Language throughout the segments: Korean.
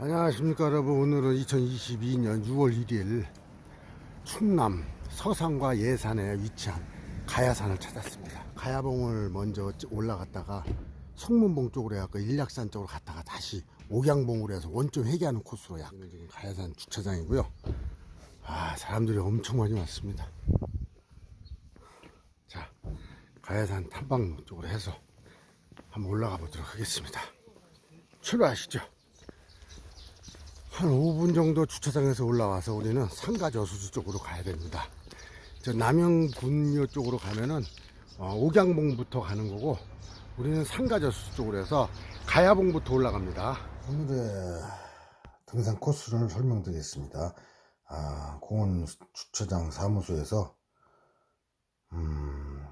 안녕하십니까 여러분. 오늘은 2022년 6월 1일 충남 서산과 예산에 위치한 가야산을 찾았습니다. 가야봉을 먼저 올라갔다가 성문봉 쪽으로 해갖고 일약산 쪽으로 갔다가 다시 옥양봉으로 해서 원점 회귀하는 코스로 약 지금 가야산 주차장이고요. 아 사람들이 엄청 많이 왔습니다. 자 가야산 탐방로 쪽으로 해서 한번 올라가 보도록 하겠습니다. 출발하시죠 한 5분 정도 주차장에서 올라와서 우리는 상가 저수지 쪽으로 가야 됩니다. 저 남영군요 쪽으로 가면은 어, 옥양봉부터 가는 거고 우리는 상가 저수지 쪽으로 해서 가야봉부터 올라갑니다. 오늘의 등산 코스를 설명드리겠습니다. 아, 공원 주차장 사무소에서 음,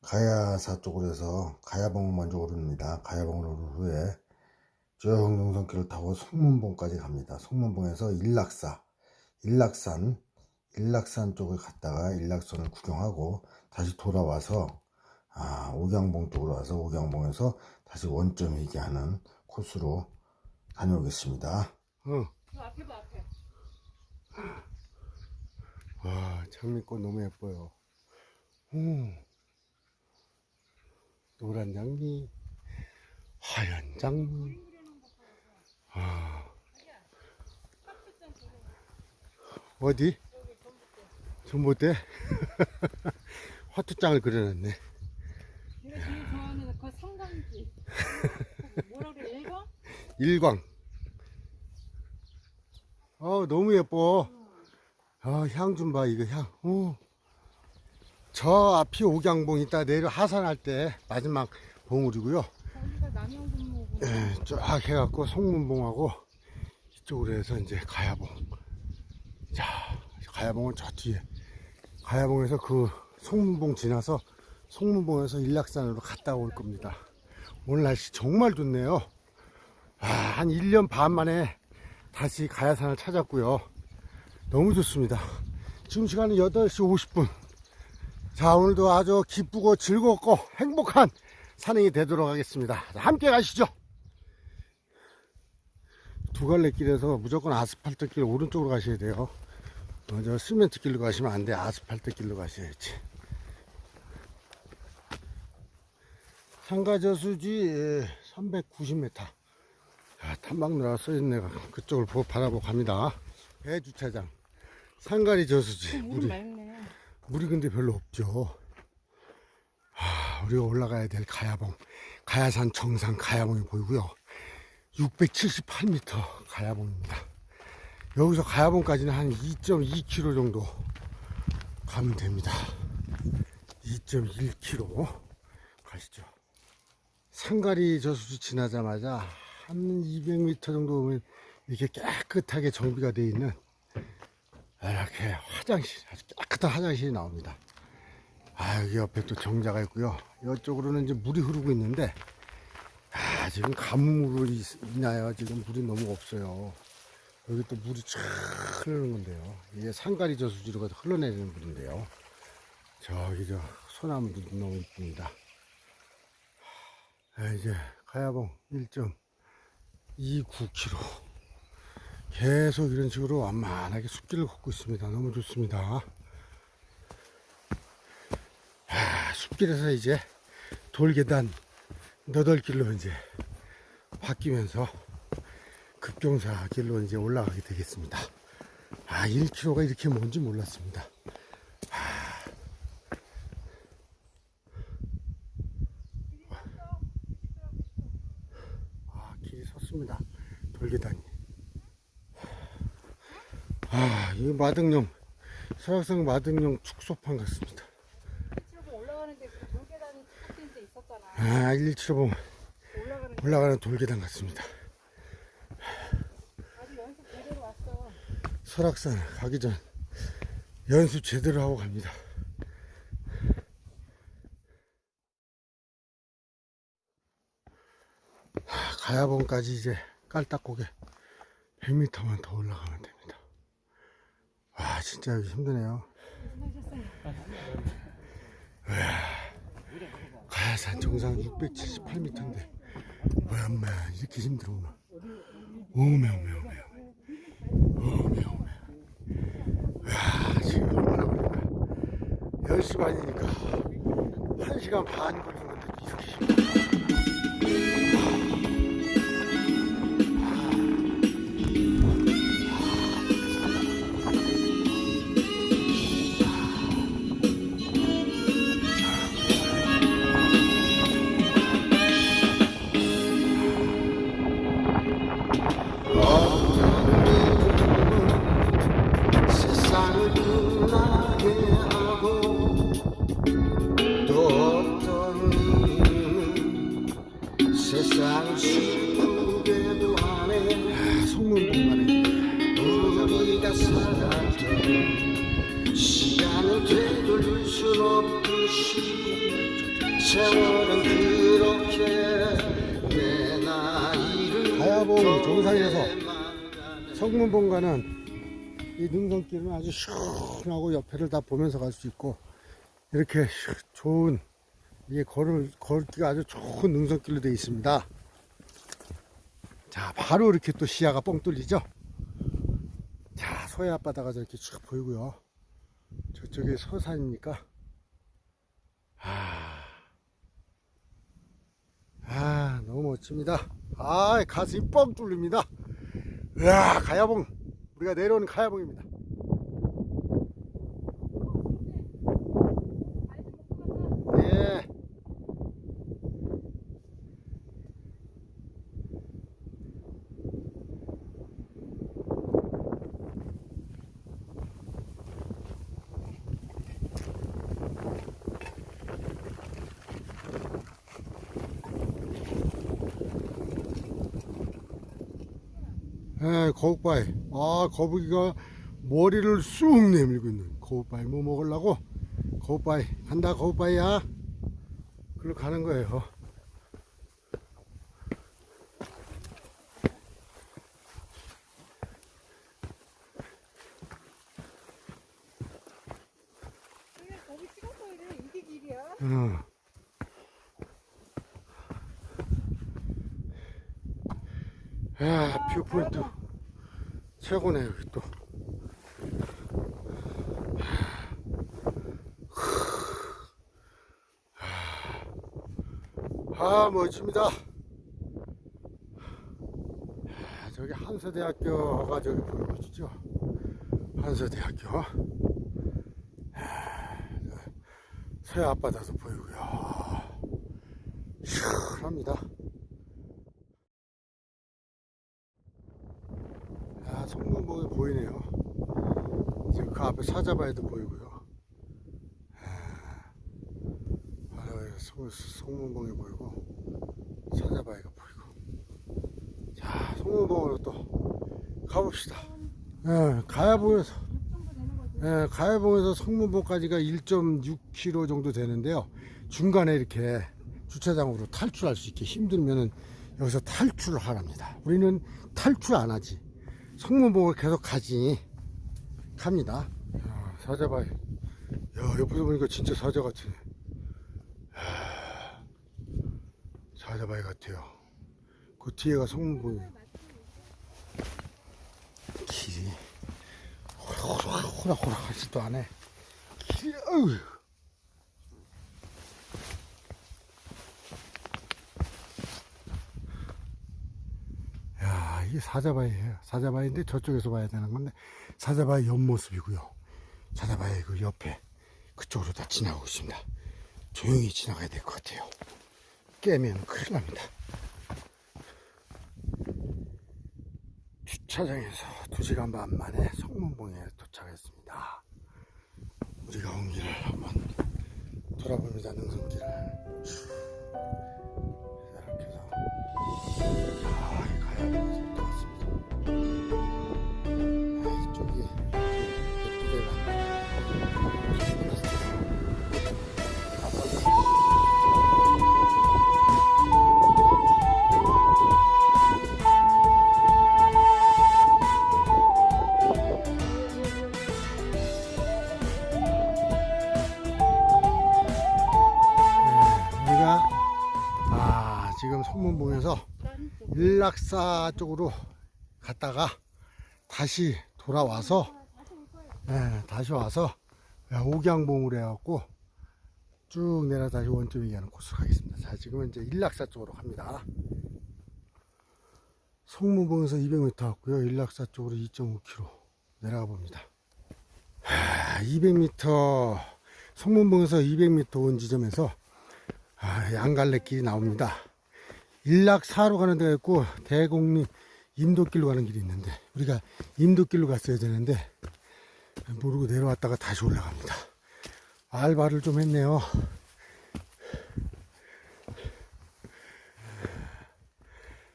가야사 쪽으로 해서 가야봉을 먼저 오릅니다. 가야봉을 오른 후에 쭉 영동선길을 타고 성문봉까지 갑니다. 성문봉에서 일락사, 일락산, 일락산 쪽을 갔다가 일락선을 구경하고 다시 돌아와서 아, 옥양봉 쪽으로 와서 옥양봉에서 다시 원점 회귀하는 코스로 다녀오겠습니다. 어. 그 앞에 봐 앞에 와, 장미꽃 너무 예뻐요. 오. 노란 장미, 하얀 장미. 아. 어디? 전봇대? 화투장을 그려놨네. 내가 제일 좋아하는 그 성강지 뭐라 그래 일광? 일광. 어, 너무 예뻐. 아, 향 좀 봐, 이거 향. 어. 저 앞이 옥양봉 이따 내려 하산할 때 마지막 봉우리고요. 거기가 남영군모고 예, 쫙 해갖고 송문봉하고 이쪽으로 해서 이제 가야봉. 자, 가야봉은 저 뒤에. 가야봉에서 그 송문봉 지나서 송문봉에서 일락산으로 갔다 올 겁니다. 오늘 날씨 정말 좋네요. 아, 한 1년 반 만에 다시 가야산을 찾았고요. 너무 좋습니다. 지금 시간은 8시 50분. 자, 오늘도 아주 기쁘고 즐겁고 행복한 산행이 되도록 하겠습니다. 자, 함께 가시죠. 두 갈래 길에서 무조건 아스팔트 길 오른쪽으로 가셔야 돼요. 어, 저 시멘트 길로 가시면 안 돼. 아스팔트 길로 가셔야지. 상가저수지 390m. 자, 탐방로라 써있네. 그쪽을 보고 바라보고 갑니다. 배 주차장. 상가리 저수지. 물이 물이. 물이 근데 별로 없죠. 아, 우리가 올라가야 될 가야봉, 가야산 정상 가야봉이 보이고요. 678m 가야봉입니다. 여기서 가야봉까지는 한 2.2km 정도 가면 됩니다. 2.1km 가시죠. 상가리 저수지 지나자마자 한 200m 정도 오면 이렇게 깨끗하게 정비가 되어 있는 이렇게 화장실, 아주 깨끗한 화장실이 나옵니다. 아, 여기 옆에 또 정자가 있고요. 이쪽으로는 이제 물이 흐르고 있는데, 아, 지금 가뭄으로 있- 인하여 지금 물이 너무 없어요. 여기 또 물이 쫙 흐르는 건데요. 이게 상가리 저수지로 흘러내리는 물인데요. 저기 저 소나무도 너무 이쁩니다. 아, 이제 가야봉 1.29km. 계속 이런 식으로 완만하게 숲길을 걷고 있습니다. 너무 좋습니다. 아, 숲길에서 이제 돌계단 너덜길로 이제 바뀌면서 급경사 길로 이제 올라가게 되겠습니다. 아, 1km가 이렇게 먼지 몰랐습니다. 아, 길이 섰습니다. 돌계단이. 아, 이 마등령, 설악산 마등령 축소판 같습니다. 칠고 올라가는데 그 돌계단이 탁된데 있었잖 아 아, 1km 올라가는 올라가는 돌계단 같습니다. 설악산 가기 전 연습 제대로 하고 갑니다. 하, 가야봉까지 이제 깔딱고개 100m만 더 올라가면 됩니다. 와, 진짜 여기 힘드네요. 가야산 정상 678m인데, 뭐야, 엄마, 이렇게 힘들어. 오메 오메 오메 오메 오메 야 지금 얼마나 걸릴까? 10시 반이니까 1시간 반 걸린 건데 이렇게 힘들어 아주 시원하고 옆에를 다 보면서 갈 수 있고 이렇게 시- 좋은 이게 걸을 걷기가 아주 좋은 능선길로 되어 있습니다. 자, 바로 이렇게 또 시야가 뻥 뚫리죠. 자, 서해 앞바다가 저렇게 쭉 보이고요. 저쪽에 서산입니까? 아, 아, 너무 멋집니다. 아, 가슴이 뻥 뚫립니다. 으아, 가야봉. 우리가 내려오는 가야봉입니다. 예. 예, 거북바위. 아, 거북이가 머리를 쑥 내밀고 있는 거북바위. 뭐 먹으려고? 거북바위. 간다, 거북바위야. 글로 가는 거예요. 응. 야, 뷰 포인트. 최고네, 여기 또. 아, 멋집니다. 아, 저기 한서대학교가 저기 보이고 있죠. 한서대학교. 아, 서해 앞바다도 보이고요. 시원합니다. 아, 성문봉이 보이네요. 지금 그 앞에 사자바위도 보이고요. 아, 성, 성문봉이 보이고, 사자바위가 보이고. 자, 성문봉으로 또 가봅시다. 예, 가야봉에서. 예, 가야봉에서 성문봉까지가 1.6km 정도 되는데요. 중간에 이렇게 주차장으로 탈출할 수 있게 힘들면은 여기서 탈출을 하랍니다. 우리는 탈출 안 하지. 성문봉을 계속 가지. 갑니다. 야, 사자바위. 야, 옆에서 보니까 진짜 사자 같으네. 야, 사자 바위 같아요. 그 뒤에가 성문봉이에요. 길이 호락호락 하지도 않아. 길이, 어우. 야, 이게 사자바위예요. 사자바위인데 저쪽에서 봐야 되는 건데 사자바위 옆모습이고요. 사자바위 그 옆에 그쪽으로 다 지나가고 있습니다. 조용히 지나가야 될 것 같아요. 깨면 큰일 납니다. 주차장에서 2시간 반 만에 성문봉에 도착했습니다. 우리가 온 길을 한번 돌아봅니다. 능선길을. 쭉 이렇게 해서 아, 가야 같습니다. 난 좀. 일락사 쪽으로 갔다가 다시 돌아와서 예, 다시 와서 옥양봉으로 해갖고 쭉 내려 다시 원점 얘기하는 코스로 가겠습니다. 자, 지금은 이제 일락사 쪽으로 갑니다. 성문봉에서 200m 왔고요. 일락사 쪽으로 2.5km 내려가 봅니다. 하, 200m, 성문봉에서 200m 온 지점에서 아, 양갈래길이 나옵니다. 일락사로 가는 데가 있고 대곡리 임도길로 가는 길이 있는데 우리가 임도길로 갔어야 되는데 모르고 내려왔다가 다시 올라갑니다. 알바를 좀 했네요.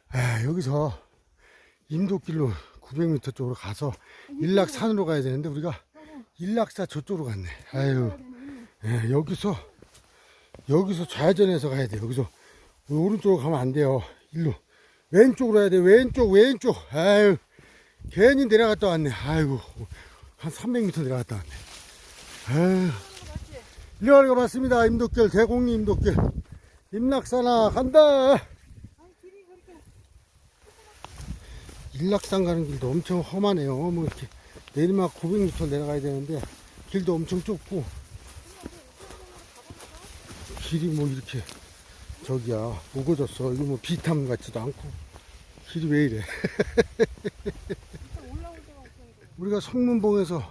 아, 여기서 임도길로 900m 쪽으로 가서 일락산으로 가야 되는데 우리가 일락사 저쪽으로 갔네. 아유, 예, 여기서 여기서 좌회전해서 가야 돼. 여기서 오른쪽으로 가면 안 돼요. 일로 왼쪽으로 해야 돼. 왼쪽 왼쪽. 아유, 괜히 내려갔다 왔네. 아이고, 한 300m 내려갔다 왔네. 아유, 일로 가봤습니다. 임도길 대곡리 임도길 임락산아 간다. 일락산 가는 길도 엄청 험하네요. 뭐 이렇게 내리막 900m 내려가야 되는데 길도 엄청 좁고 길이 뭐 이렇게 저기야 우거졌어. 이거 뭐 비탐 같지도 않고 길이 왜 이래? 우리가 성문봉에서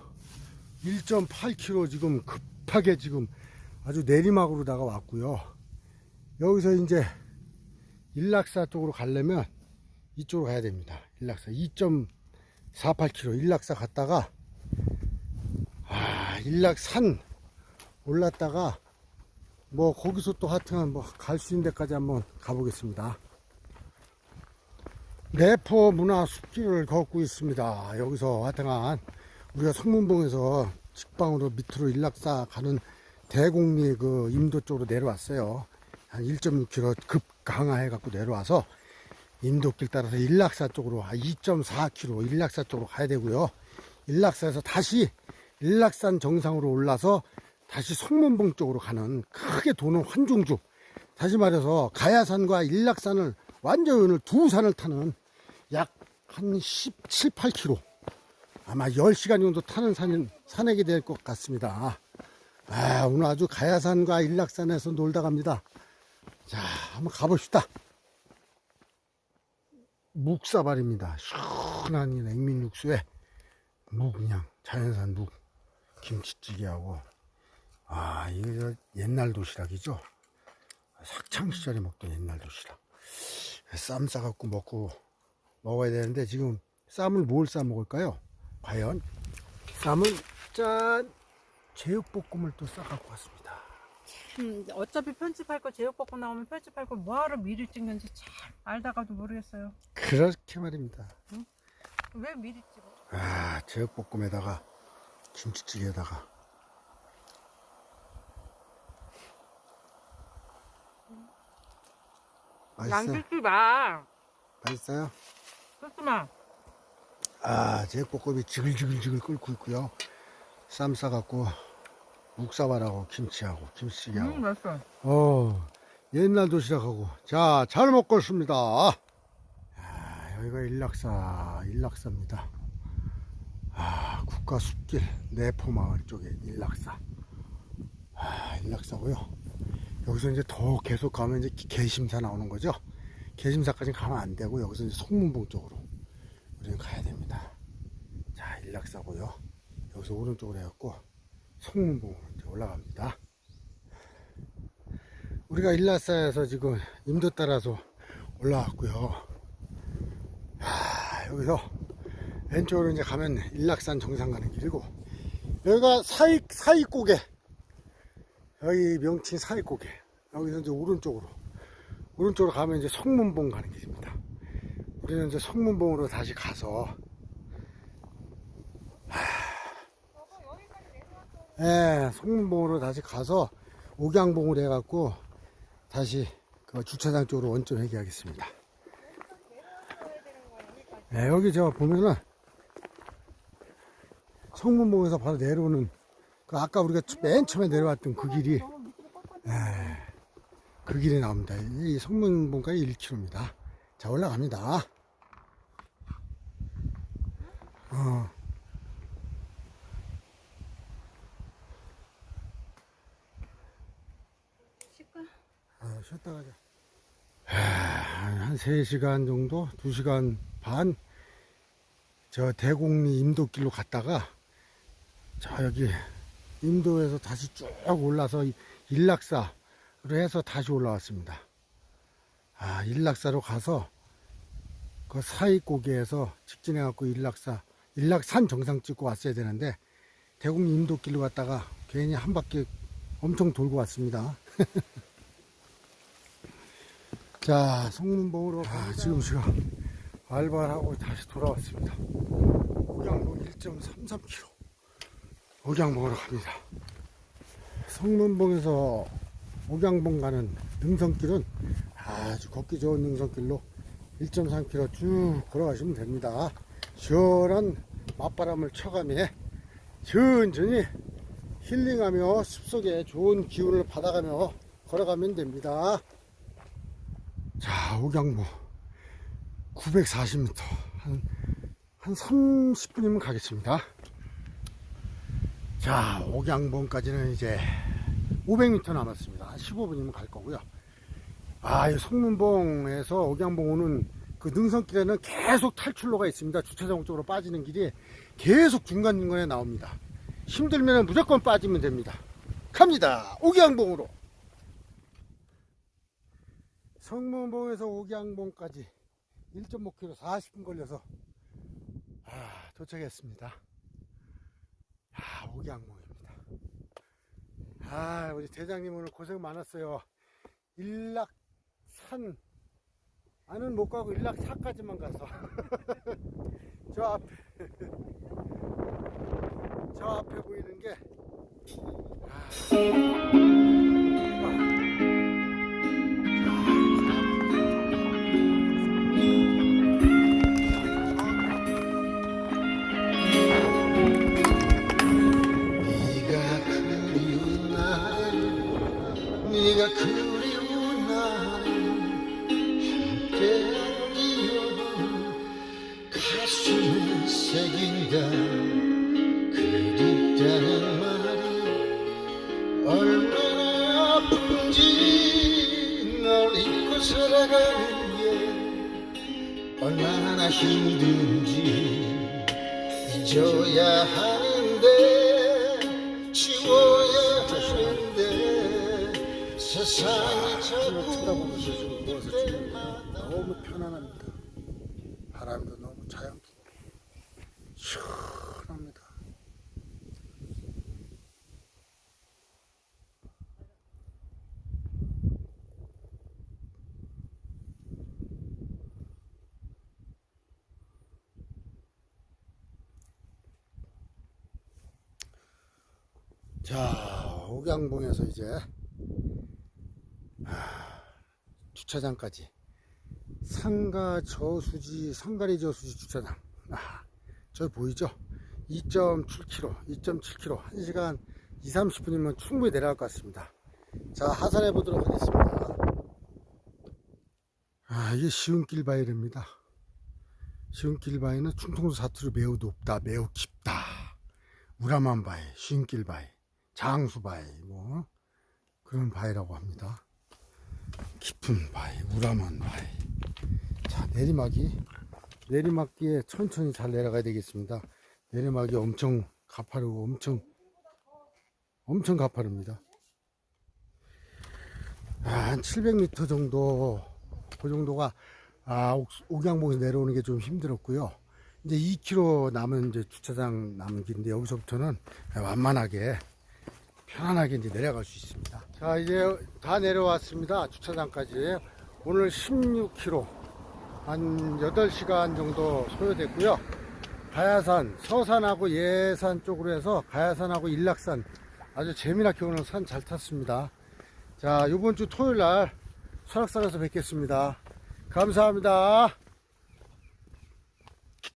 1.8km 지금 급하게 지금 아주 내리막으로다가 왔고요. 여기서 이제 일락사 쪽으로 가려면 이쪽으로 가야 됩니다. 일락사 2.48km 일락사 갔다가 아 일락산 올랐다가 뭐 거기서 또 하여튼 뭐 갈 수 있는 데까지 한번 가보겠습니다. 내포 문화 숲길을 걷고 있습니다. 여기서 하여튼간 우리가 성문봉에서 직방으로 밑으로 일락사 가는 대곡리 그 임도 쪽으로 내려왔어요. 한 1.6km 급 강화해 갖고 내려와서 인도길 따라서 일락사 쪽으로 2.4km 일락사 쪽으로 가야 되고요. 일락사에서 다시 일락산 정상으로 올라서 다시 성문봉 쪽으로 가는 크게 도는 환중주. 다시 말해서 가야산과 일락산을 완전히 오늘 두 산을 타는 약 한 17, 8km. 아마 10시간 정도 타는 산, 산액이 될 것 같습니다. 아, 오늘 아주 가야산과 일락산에서 놀다 갑니다. 자, 한번 가봅시다. 묵사발입니다. 시원한 이 냉면 육수에 묵 그냥 자연산 묵 김치찌개하고 아 이게 저 옛날 도시락이죠. 학창 시절에 먹던 옛날 도시락. 쌈 싸갖고 먹고 먹어야 되는데 지금 쌈을 뭘 싸 먹을까요? 과연 쌈을 짠 제육볶음을 또 싸갖고 왔습니다. 음, 어차피 편집할 거 제육볶음 나오면 편집할 거 뭐하러 미리 찍는지 참 알다가도 모르겠어요. 그렇게 말입니다. 왜 미리 찍어? 아 제육볶음에다가 김치찌개에다가 맛있어요? 남기지 마. 맛있어요? 쓰지 마. 아, 제육볶음이 지글지글지글 끓고 있고요. 쌈 싸갖고 묵사발하고 김치하고 김치찌개하고. 음, 맛있어. 어, 옛날 도시락하고. 자, 잘 먹겠습니다. 아, 여기가 일락사, 일락사입니다. 아, 국가숲길 내포마을 쪽에 일락사. 아, 일락사고요. 여기서 이제 더 계속 가면 이제 개심사 나오는 거죠. 개심사까지 가면 안 되고 여기서 이제 송문봉 쪽으로 우리는 가야 됩니다. 자, 일락사고요. 여기서 오른쪽으로 해갖고 송문봉으로 이제 올라갑니다. 우리가 일라사에서 지금 임도 따라서 올라왔고요. 하, 여기서 왼쪽으로 이제 가면 일락산 정상 가는 길이고 여기가 사익 사익고개 여기 명칭 사익고개 여기서 이제 오른쪽으로 오른쪽으로 가면 이제 성문봉 가는 길입니다. 우리는 이제 성문봉으로 다시 가서 예, 성문봉으로 다시 가서 옥양봉으로 해갖고 다시 그 주차장 쪽으로 원점 회귀하겠습니다. 예, 여기 저 보면은 성문봉에서 바로 내려오는 그 아까 우리가 맨 처음에 내려왔던 그 길이 예, 그 길이 나옵니다. 이 성문봉까지 1km입니다. 자 올라갑니다. 어. 아, 쉬었다 가자. 한 3시간 정도? 2시간 반? 저 대곡리 임도길로 갔다가 저 여기 임도에서 다시 쭉 올라서 이- 일락사로 해서 다시 올라왔습니다. 아, 일락사로 가서 그 사이 고개에서 직진해갖고 일락사, 일락산 정상 찍고 왔어야 되는데 대곡리 임도길로 갔다가 괜히 한 바퀴 엄청 돌고 왔습니다. 자, 성문봉으로 아, 지금 시간 알바를 하고 다시 돌아왔습니다. 옥양봉 1.33km. 옥양봉으로 갑니다. 성문봉에서 옥양봉 가는 능선길은 아주 걷기 좋은 능선길로 1.3km 쭉 걸어가시면 됩니다. 시원한 맞바람을 쳐가며 천천히 힐링하며 숲속에 좋은 기운을 받아가며 걸어가면 됩니다. 자, 옥양모 940m 한, 한 30분이면 가겠습니다. 자, 옥양봉까지는 이제 500m 남았습니다. 한 15분이면 갈 거고요. 아, 이 성문봉에서 옥양봉 오는 그 능선길에는 계속 탈출로가 있습니다. 주차장 쪽으로 빠지는 길이 계속 중간중간에 나옵니다. 힘들면 무조건 빠지면 됩니다. 갑니다. 옥양봉으로. 성문봉에서 옥양봉까지 1.5km 40분 걸려서 아, 도착했습니다. 아, 옥양봉입니다. 아, 우리 대장님 오늘 고생 많았어요. 일락산 안은 못 가고 일락사까지만 가서 저 앞에 저 앞에 보이는 게 아, 세상이 자꾸 힘들 때마다 너무 편안합니다. 바람도 너무 자연풍 시원합니다. 자, 옥양봉에서 이제 아, 주차장까지. 상가 저수지 상가리 저수지 주차장. 아, 저기 보이죠? 2.7km 2.7km 1시간 2, 30분이면 충분히 내려갈 것 같습니다. 자 하산해 보도록 하겠습니다. 아 이게 시운길 바위랍니다. 시운길 바위는 충청도 사투리 매우 높다 매우 깊다. 우람한 바위 시운길 바위 장수 바위 뭐 그런 바위라고 합니다. 깊은 바위, 우람한 바위. 자 내리막이 내리막기에 천천히 잘 내려가야 되겠습니다. 내리막이 엄청 가파르고 엄청 엄청 가파릅니다. 아, 한 700m 정도 그 정도가 아, 옥- 옥양봉에서 내려오는 게 좀 힘들었고요. 이제 2km 남은 이제 주차장 남은 길인데 여기서부터는 완만하게 편안하게 이제 내려갈 수 있습니다. 자, 이제 다 내려왔습니다. 주차장까지. 오늘 16km, 한 8시간 정도 소요됐고요. 가야산, 서산하고 예산 쪽으로 해서 가야산하고 일락산 아주 재미나게 오늘 산 잘 탔습니다. 자, 이번 주 토요일 날 설악산에서 뵙겠습니다. 감사합니다.